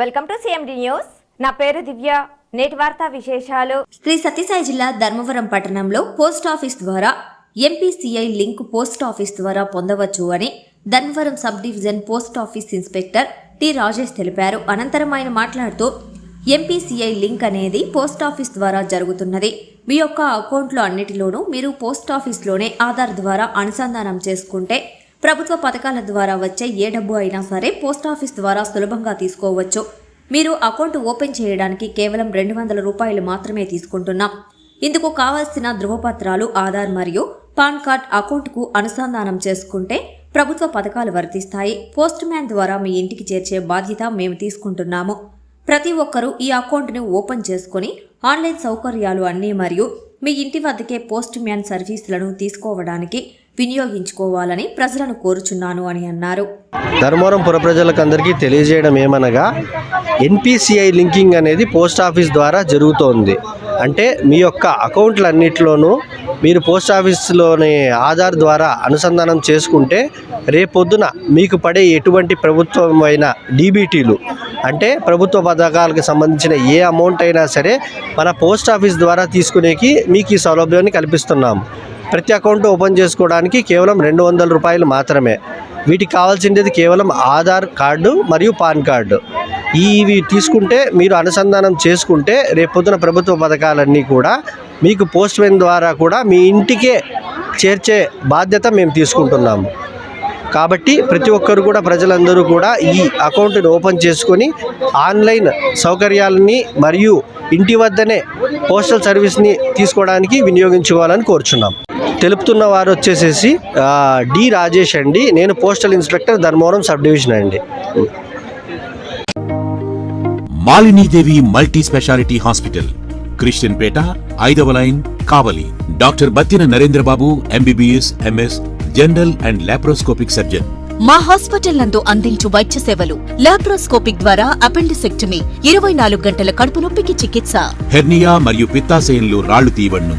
Welcome to CMD news నా పేరు దివ్య. నేటి వార్తా విశేషాలు. శ్రీ సత్యసాయి జిల్లా ధర్మవరం పట్టణంలో పోస్ట్ ఆఫీస్ ద్వారా ఎంపీసీఐ లింక్ పోస్ట్ ఆఫీస్ ద్వారా పొందవచ్చు అని Dharmavaram sub division post office inspector T Rajesh తెలిపారు. అనంతరం ఆయన మాట్లాడుతూ ఎంపీసీఐ లింక్ అనేది పోస్ట్ ఆఫీస్ ద్వారా జరుగుతున్నది. మీ యొక్క అకౌంట్లో అన్నిటిలోనూ మీరు పోస్ట్ ఆఫీస్లోనే ఆధార్ ద్వారా అనుసంధానం చేసుకుంటే ప్రభుత్వ పథకాల ద్వారా వచ్చే ఏ డబ్బు అయినా సరే పోస్ట్ ఆఫీస్ ద్వారా సులభంగా తీసుకోవచ్చు. మీరు అకౌంట్ ఓపెన్ చేయడానికి కేవలం రెండు వందల రూపాయలు మాత్రమే తీసుకుంటున్నాం. ఇందుకు కావాల్సిన ధృవపత్రాలు ఆధార్ మరియు పాన్ కార్డ్ అకౌంట్కు అనుసంధానం చేసుకుంటే ప్రభుత్వ పథకాలు వర్తిస్తాయి. పోస్ట్ మ్యాన్ ద్వారా మీ ఇంటికి చేర్చే బాధ్యత మేము తీసుకుంటున్నాము. ప్రతి ఒక్కరూ ఈ అకౌంట్ని ఓపెన్ చేసుకుని ఆన్లైన్ సౌకర్యాలు అన్నీ మరియు మీ ఇంటి వద్దకే పోస్ట్ మ్యాన్ సర్వీసులను తీసుకోవడానికి వినియోగించుకోవాలని ప్రజలను కోరుచున్నాను అని అన్నారు. ధర్మవరం పుర ప్రజలకు అందరికీ తెలియజేయడం ఏమనగా ఎన్పిసిఐ లింకింగ్ అనేది పోస్ట్ ఆఫీస్ ద్వారా జరుగుతోంది. అంటే మీ యొక్క అకౌంట్లన్నిటిలోనూ మీరు పోస్ట్ ఆఫీస్లోని ఆధార్ ద్వారా అనుసంధానం చేసుకుంటే రేపొద్దున మీకు పడే ఎటువంటి ప్రభుత్వమైన డీబీటీలు అంటే ప్రభుత్వ పథకాలకు సంబంధించిన ఏ అమౌంట్ అయినా సరే మన పోస్ట్ ఆఫీస్ ద్వారా తీసుకునేకి మీకు ఈ సౌలభ్యాన్ని కల్పిస్తున్నాం ప్రతి అకౌంట్ ఓపెన్ చేసుకోవడానికి కేవలం రెండు వందల రూపాయలు మాత్రమే. వీటికి కావాల్సింది కేవలం ఆధార్ కార్డు మరియు పాన్ కార్డు. ఇవి తీసుకుంటే మీరు అనుసంధానం చేసుకుంటే రేపొద్దున ప్రభుత్వ పథకాలన్నీ కూడా మీకు పోస్ట్ మెన్ ద్వారా కూడా మీ ఇంటికే చేర్చే బాధ్యత మేము తీసుకుంటున్నాము. కాబట్టి ప్రతి ఒక్కరు కూడా ప్రజలందరూ కూడా ఈ అకౌంట్ని ఓపెన్ చేసుకొని ఆన్లైన్ సౌకర్యాలని మరియు ఇంటి వద్దనే పోస్టల్ సర్వీస్ని తీసుకోవడానికి వినియోగించుకోవాలని కోరుచున్నాం. తెలుపుతున్న వారు వచ్చేసేసి ఆ, డి రాజేష్ అండి. నేను postal inspector Dharmavaram sub division అండి. Malinidevi multi speciality hospital Christian Peta ఐదవ line Kavali. Doctor Battina Narendrababu MBBS MS general and laparoscopic surgeon. మా హాస్పిటల్ నందు అందించు వైద్య సేవలు. లాప్రోస్కోపిక్ ద్వారా అపెండిసెక్టమీ ఇరవై నాలుగు గంటల కడుపు నొప్పికి చికిత్స. హెర్నియా మరియు పిత్తాశయంలో రాళ్ళు తీయవన్ను